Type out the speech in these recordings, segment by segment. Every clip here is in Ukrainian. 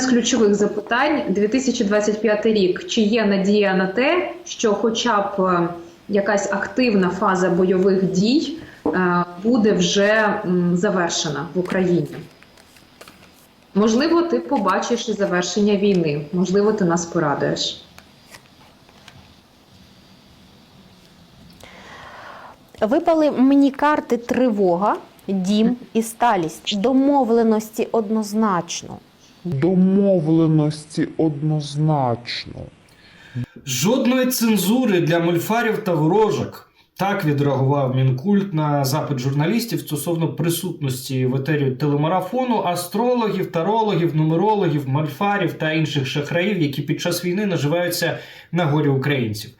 З ключових запитань 2025 рік. Чи є надія на те, що, хоча б е, якась активна фаза бойових дій е, буде вже завершена в Україні? Можливо, ти побачиш і завершення війни. Можливо, ти нас порадуєш. Випали мені карти тривога, дім і сталість. Домовленості однозначно. Домовленості однозначно. Жодної цензури для мольфарів та ворожок. Так відреагував Мінкульт на запит журналістів стосовно присутності в етері телемарафону астрологів, тарологів, нумерологів, мольфарів та інших шахраїв, які під час війни наживаються на горі українців.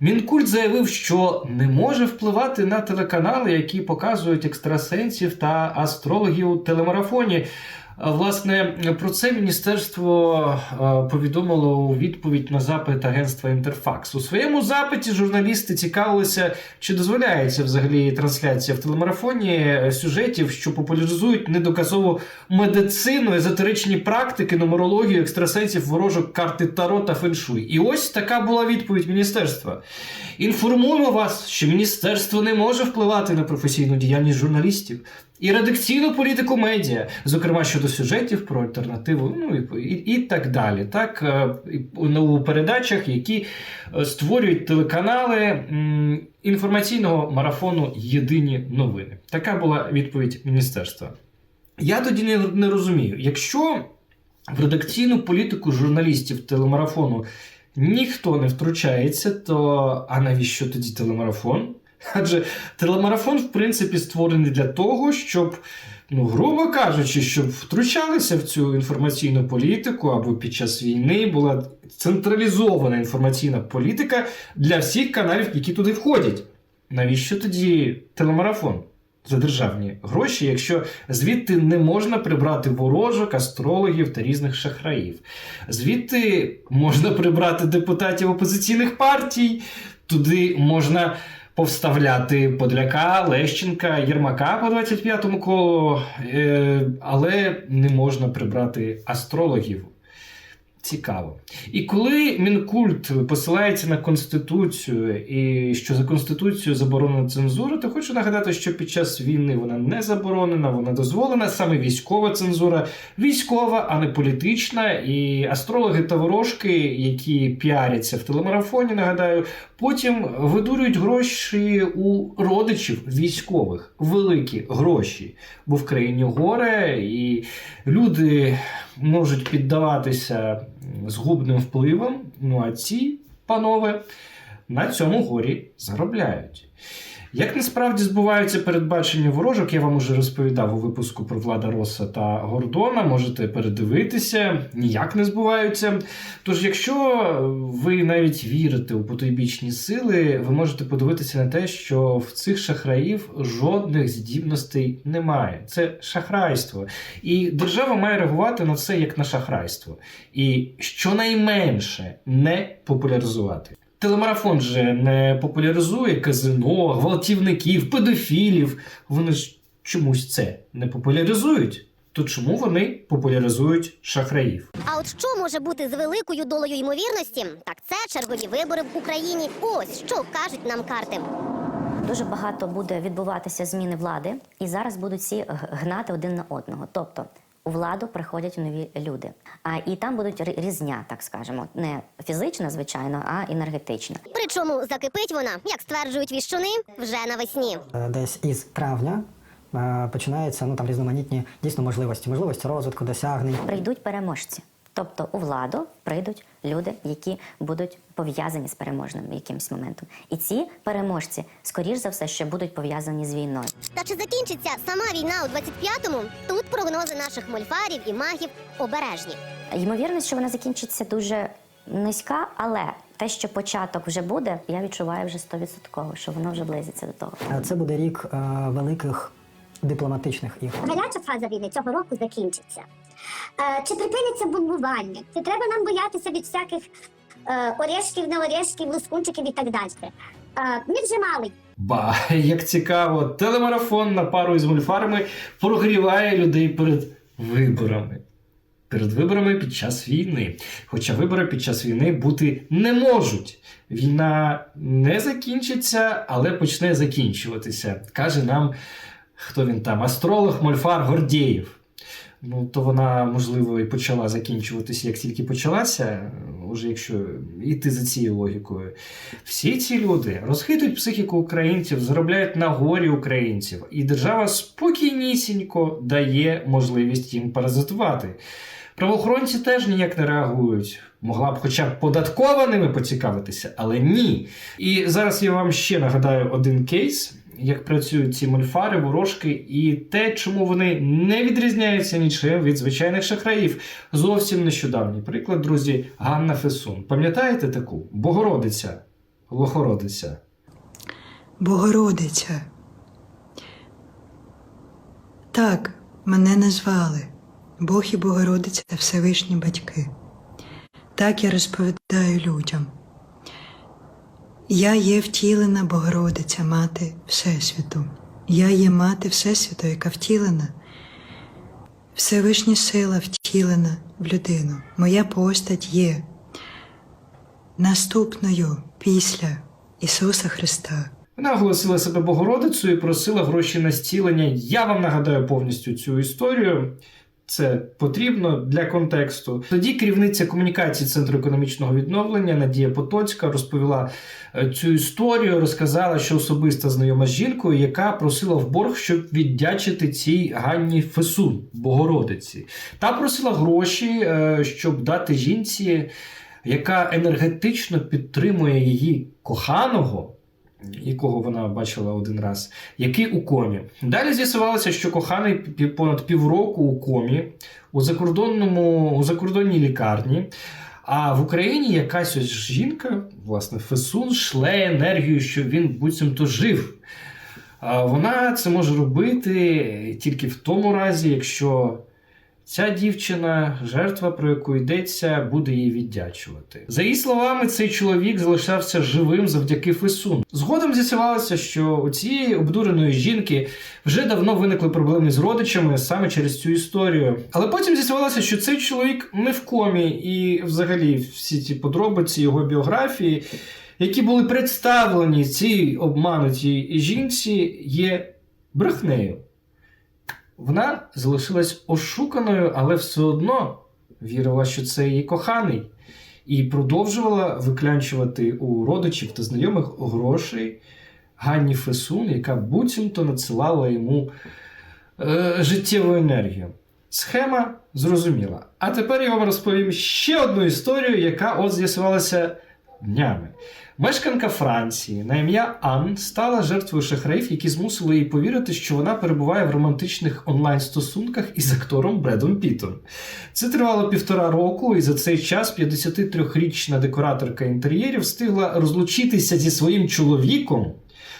Мінкульт заявив, що не може впливати на телеканали, які показують екстрасенсів та астрологів у телемарафоні. Власне, про це міністерство повідомило у відповідь на запит агентства Інтерфакс. У своєму запиті журналісти цікавилися, чи дозволяється взагалі трансляція в телемарафоні сюжетів, що популяризують недоказову медицину, езотеричні практики, нумерологію, екстрасенсів, ворожок, карти Таро та феншуй. І ось така була відповідь міністерства. Інформуємо вас, що міністерство не може впливати на професійну діяльність журналістів і редакційну політику медіа, зокрема щодо сюжетів про альтернативу, ну і, і, і так далі. Так, е, і у передачах, які е, створюють телеканали інформаційного марафону Єдині новини. Така була відповідь міністерства. Я тоді не, не розумію, якщо в редакційну політику журналістів телемарафону ніхто не втручається, то а навіщо тоді телемарафон? Адже телемарафон, в принципі, створений для того, щоб, ну, грубо кажучи, щоб втручалися в цю інформаційну політику або під час війни була централізована інформаційна політика для всіх каналів, які туди входять. Навіщо тоді телемарафон? За державні гроші, якщо звідти не можна прибрати ворожок, астрологів та різних шахраїв. Звідти можна прибрати депутатів опозиційних партій, туди можна повставляти Подляка, Лещенка, Єрмака по 25-му колу, е, але не можна прибрати астрологів. Цікаво. І коли Мінкульт посилається на Конституцію і що за Конституцією заборонена цензура, то хочу нагадати, що під час війни вона не заборонена, вона дозволена, саме військова цензура, військова, а не політична. І астрологи та ворожки, які піаряться в телемарафоні, нагадаю, потім видурюють гроші у родичів військових, великі гроші. Бо в країні горе, і люди можуть піддаватися згубним впливам. Ну а ці панове на цьому горі заробляють. Як насправді збуваються передбачення ворожок, я вам уже розповідав у випуску про Влада Роса та Гордона. Можете передивитися, ніяк не збуваються. Тож, якщо ви навіть вірите у потойбічні сили, ви можете подивитися на те, що в цих шахраїв жодних здібностей немає. Це шахрайство. І держава має реагувати на це як на шахрайство. І щонайменше не популяризувати. Телемарафон же не популяризує казино, гвалтівників, педофілів. Вони ж чомусь це не популяризують. То чому вони популяризують шахраїв? А от що може бути з великою долею ймовірності? Так це чергові вибори в Україні. Ось що кажуть нам карти. Дуже багато буде відбуватися зміни влади, і зараз будуть всі гнати один на одного. Тобто у владу приходять нові люди. А і там будуть різня, так скажемо, не фізична, звичайно, а енергетична. Причому закипить вона, як стверджують віщуни, вже навесні. Е, десь із травня е, починаються ну там різноманітні дійсно можливості, можливості розвитку, досягнень. Прийдуть переможці. Тобто у владу прийдуть люди, які будуть пов'язані з переможним якимось моментом. І ці переможці, скоріш за все, ще будуть пов'язані з війною. Та чи закінчиться сама війна у 25-му? Тут прогнози наших мольфарів і магів обережні. Ймовірність, що вона закінчиться дуже низька, але те, що початок вже буде, я відчуваю вже 100%, що воно вже близиться до того. Це буде рік е, великих дипломатичних ігор. гаряча фаза війни цього року закінчиться. Е, чи припиниться бомбування? Чи треба нам боятися від всяких е, орешків, не орешків, лускунчиків і так далі? Е, ми вже мали Ба, як цікаво, телемарафон на пару із мульфарами прогріває людей перед виборами. перед виборами під час війни. Хоча вибори під час війни бути не можуть. Війна не закінчиться, але почне закінчуватися. Каже нам, хто він там, астролог Мольфар Гордєєв. Ну, то вона, можливо, і почала закінчуватися, як тільки почалася, уже якщо йти за цією логікою. Всі ці люди розхитують психіку українців, заробляють на горі українців, і держава спокійнісінько дає можливість їм паразитувати. Правоохоронці теж ніяк не реагують. Могла б хоча б податкова ними поцікавитися, але ні. І зараз я вам ще нагадаю один кейс, як працюють ці мольфари, ворожки, і те, чому вони не відрізняються нічим від звичайних шахраїв. Зовсім нещодавній приклад, друзі, Ганна Фесун. Пам'ятаєте таку? Богородиця, лохородиця. Богородиця. Так, мене назвали. Бог і Богородиця Всевишні батьки. Так я розповідаю людям. Я є втілена Богородиця, мати Всесвіту. Я є мати Всесвіту, яка втілена. Всевишня сила втілена в людину. Моя постать є наступною після Ісуса Христа. Вона оголосила себе Богородицею і просила гроші на зцілення. Я вам нагадаю повністю цю історію. Це потрібно для контексту. Тоді керівниця комунікації Центру економічного відновлення Надія Потоцька розповіла е, цю історію, розказала, що особисто знайома з жінкою, яка просила в борг, щоб віддячити цій Ганні Фесун, Богородиці. Та просила гроші, е, щоб дати жінці, яка енергетично підтримує її коханого якого вона бачила один раз, який у комі. Далі з'ясувалося, що коханий понад півроку у комі у закордонному у закордонній лікарні. А в Україні якась ось жінка, власне, Фесун, шле енергію, щоб він буцімто жив. Вона це може робити тільки в тому разі, якщо ця дівчина, жертва, про яку йдеться, буде їй віддячувати. За її словами, цей чоловік залишався живим завдяки Фесун. Згодом з'ясувалося, що у цієї обдуреної жінки вже давно виникли проблеми з родичами саме через цю історію. Але потім з'ясувалося, що цей чоловік не в комі, і взагалі всі ці подробиці його біографії, які були представлені цій обманутій жінці, є брехнею. Вона залишилась ошуканою, але все одно вірила, що це її коханий, і продовжувала виклянчувати у родичів та знайомих грошей Ганні Фесун, яка буцімто надсилала йому е, життєву енергію. Схема зрозуміла. А тепер я вам розповім ще одну історію, яка от з'ясувалася днями. Мешканка Франції на ім'я Ан стала жертвою шахраїв, які змусили її повірити, що вона перебуває в романтичних онлайн-стосунках із актором Бредом Пітом. Це тривало півтора року, і за цей час 53-річна декораторка інтер'єрів встигла розлучитися зі своїм чоловіком.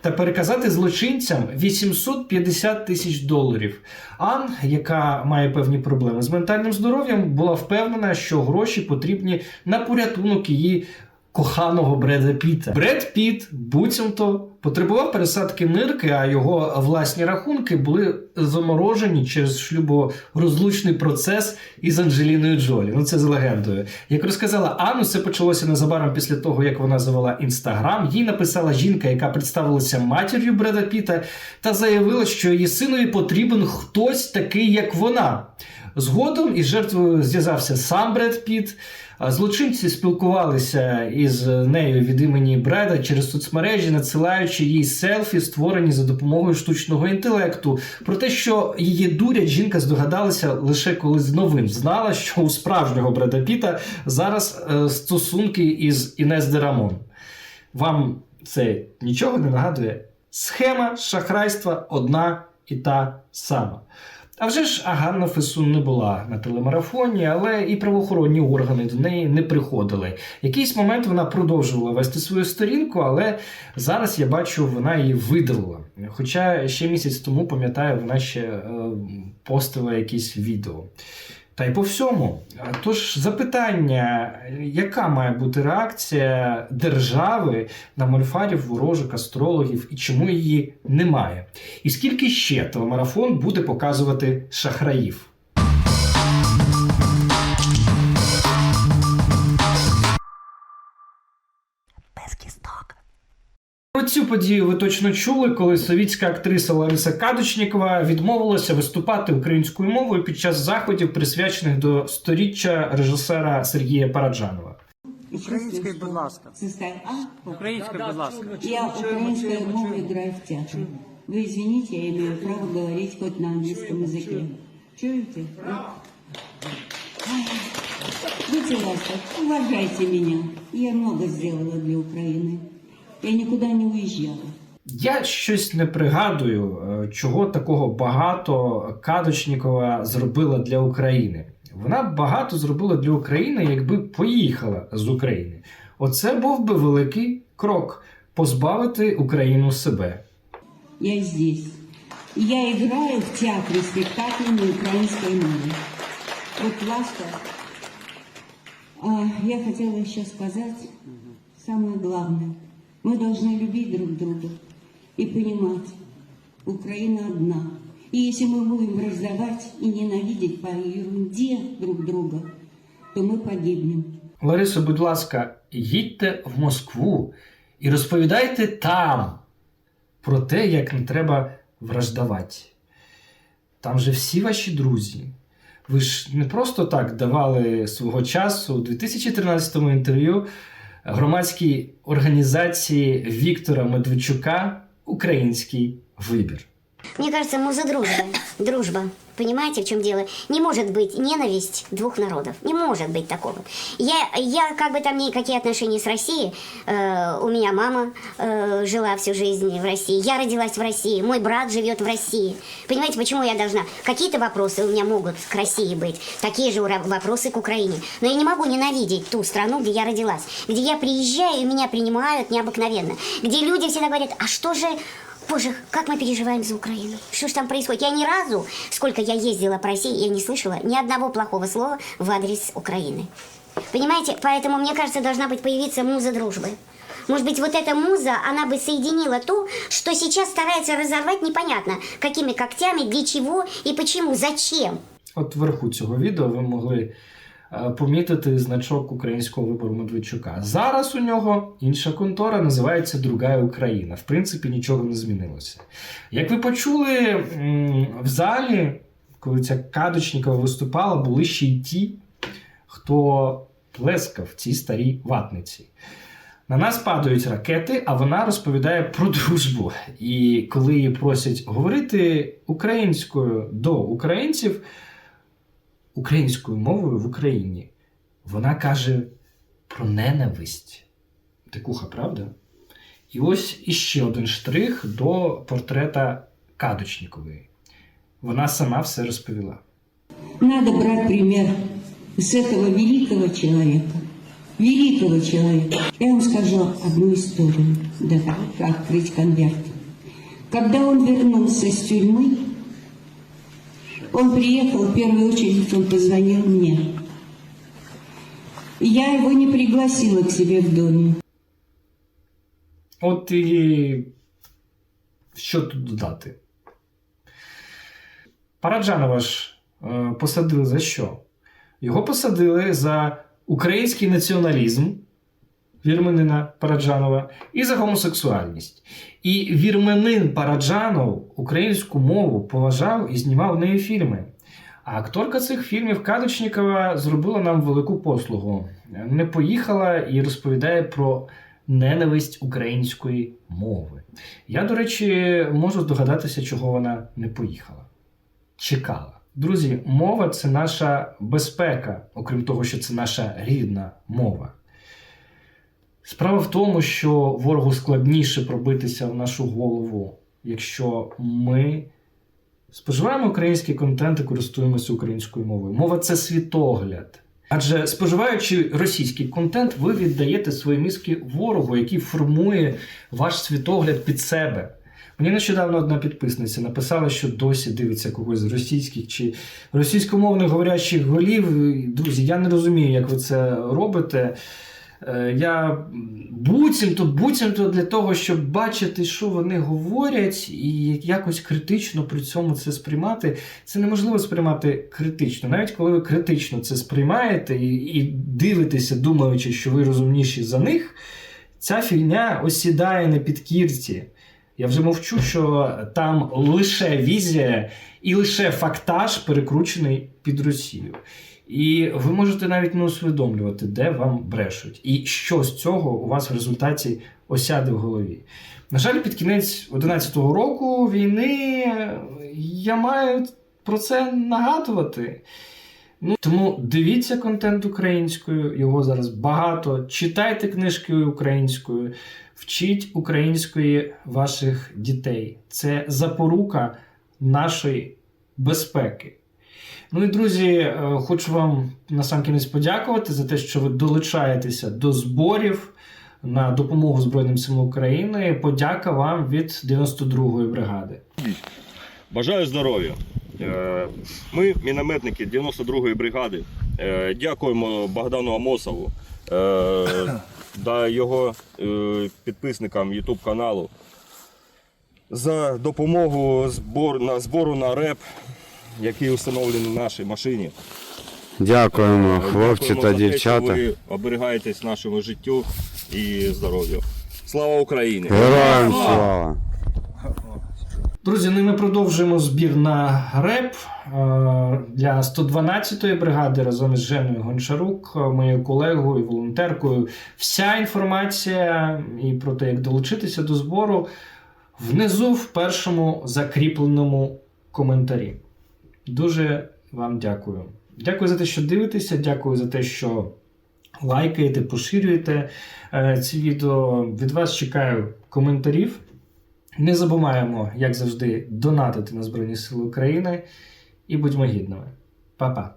Та переказати злочинцям 850 тисяч доларів. Ан, яка має певні проблеми з ментальним здоров'ям, була впевнена, що гроші потрібні на порятунок її коханого Бреда Піта. Бред Піт буцімто потребував пересадки нирки, а його власні рахунки були заморожені через шлюборозлучний процес із Анджеліною Джолі. Ну це з легендою. Як розказала Анну, це почалося незабаром після того, як вона завела інстаграм. Їй написала жінка, яка представилася матір'ю Бреда Піта, та заявила, що її синові потрібен хтось такий, як вона. Згодом із жертвою зв'язався сам Бред Піт. Злочинці спілкувалися із нею від імені Бреда через соцмережі, надсилаючи їй селфі, створені за допомогою штучного інтелекту. Про те, що її дурять, жінка здогадалася лише коли з новин знала, що у справжнього Бреда Піта зараз е, стосунки із Інес Дерамон. Вам це нічого не нагадує? Схема шахрайства одна і та сама. А вже ж Аганна Фесун не була на телемарафоні, але і правоохоронні органи до неї не приходили. Якийсь момент вона продовжувала вести свою сторінку, але зараз я бачу, вона її видалила. Хоча ще місяць тому, пам'ятаю, вона ще е, постила якісь відео. Та й по всьому. Тож запитання, яка має бути реакція держави на мольфарів, ворожок, астрологів і чому її немає? І скільки ще телемарафон буде показувати шахраїв? Про цю подію ви точно чули, коли совітська актриса Лариса Кадочнікова відмовилася виступати українською мовою під час заходів, присвячених до сторіччя режисера Сергія Параджанова. Українською, будь ласка. Сестер, а? Українською, будь ласка. Я украинскую мову играю в театре. Вы извините, я имею право говорить хоть на английском языке. Чуете? Ай, Будьте ласков, уважайте меня. Я много сделала для Украины. Я никуда не уезжала. Я щось не пригадую, е, чого такого багато Кадочнікова зробила для України. Вона багато зробила для України, якби поїхала з України. Оце був би великий крок позбавити Україну себе. Я здесь. Я играю в театре спектакли на украинской мове. Вот ласка. А, я хотела еще сказать самое главное. Мы должны любить друг друга и понимать, Украина одна. И если мы будем раздавать и ненавидеть по ерунде друг друга, то мы погибнем. Ларисо, будь ласка, їдьте в Москву і розповідайте там про те, як не треба враждавати. Там же всі ваші друзі. Ви ж не просто так давали свого часу у 2013 інтерв'ю громадській організації Віктора Медведчука Український вибір. Мне кажется, муза дружбы. Дружба. Понимаете, в чем дело? Не может быть ненависть двух народов. Не может быть такого. Я, я как бы там никакие отношения с Россией. э, у меня мама э, жила всю жизнь в России. Я родилась в России. Мой брат живет в России. Понимаете, почему я должна? Какие-то вопросы у меня могут к России быть. Такие же вопросы к Украине. Но я не могу ненавидеть ту страну, где я родилась. Где я приезжаю, и меня принимают необыкновенно. Где люди всегда говорят, а что же Боже, как мы переживаем за Украину. Что ж там происходит? Я ни разу, сколько я ездила по России, я не слышала ни одного плохого слова в адрес Украины. Понимаете? Поэтому, мне кажется, должна быть появиться муза дружбы. Может быть, вот эта муза, она бы соединила то, что сейчас старается разорвать непонятно, какими когтями, для чего и почему, зачем. От вверху цього відео ви могли помітити значок українського вибору Медведчука. Зараз у нього інша контора називається Другая Україна. В принципі, нічого не змінилося. Як ви почули в залі, коли ця Кадочнікова виступала, були ще й ті, хто плескав цій старій ватниці. На нас падають ракети, а вона розповідає про дружбу. І коли її просять говорити українською до українців, українською мовою в Україні, вона каже про ненависть. Дикуха, правда? І ось іще один штрих до портрета Кадочнікової. Вона сама все розповіла. Надо брать пример с этого великого человека. Великого человека. Я вам скажу одну историю, да, как открыть конверт. Когда он вернулся с тюрьмы, он приехал, в первую очередь он позвонил мне. Я его не пригласила к себе в доме. От і що тут додати? Параджанова ж е, посадили за що? Його посадили за український націоналізм вірменина Параджанова і за гомосексуальність. І вірменин Параджанов українську мову поважав і знімав в неї фільми. А акторка цих фільмів Кадочнікова зробила нам велику послугу. Не поїхала і розповідає про ненависть української мови. Я, до речі, можу здогадатися, чого вона не поїхала. Чекала. Друзі, мова це наша безпека, окрім того, що це наша рідна мова. Справа в тому, що ворогу складніше пробитися в нашу голову, якщо ми споживаємо український контент і користуємося українською мовою. Мова це світогляд. Адже споживаючи російський контент, ви віддаєте свої мізки ворогу, який формує ваш світогляд під себе. Мені нещодавно одна підписниця написала, що досі дивиться когось з російських чи російськомовних говорящих голів. Друзі, я не розумію, як ви це робите. Е, Я буцімто, буцімто для того, щоб бачити, що вони говорять, і якось критично при цьому це сприймати. Це неможливо сприймати критично. Навіть коли ви критично це сприймаєте і, і дивитеся, думаючи, що ви розумніші за них, Ця фігня осідає на підкірці. Я вже мовчу, що там лише візія і лише фактаж перекручений під Росію. І ви можете навіть не усвідомлювати, де вам брешуть, і що з цього у вас в результаті осяде в голові. На жаль, під кінець 11-го року війни я маю про це нагадувати. Ну, тому дивіться контент українською, його зараз багато. Читайте книжки українською, вчіть української ваших дітей. Це запорука нашої безпеки. Ну і друзі, е, хочу вам насамкінець подякувати за те, що ви долучаєтеся до зборів на допомогу Збройним силам України. Подяка вам від 92-ї бригади. Бажаю здоров'я. Е, Ми, мінометники 92-ї бригади, е, дякуємо Богдану Амосову та його підписникам YouTube каналу за допомогу збору на реп, який встановлений на нашій машині. Дякуємо, Е, хлопці дякуємо та за те, що дівчата. Ви оберігаєтесь нашому життю і здоров'ю. Слава Україні! Героям слава! Друзі, ну ми продовжуємо збір на реп е, для 112-ї бригади разом із Женою Гончарук, е, моєю колегою, волонтеркою. Вся інформація і про те, як долучитися до збору, внизу в першому закріпленому коментарі. Дуже вам дякую. Дякую за те, що дивитеся, дякую за те, що лайкаєте, поширюєте е, ці відео. Від вас чекаю коментарів. Не забуваємо, як завжди, донатити на Збройні Сили України і будьмо гідними. Па-па!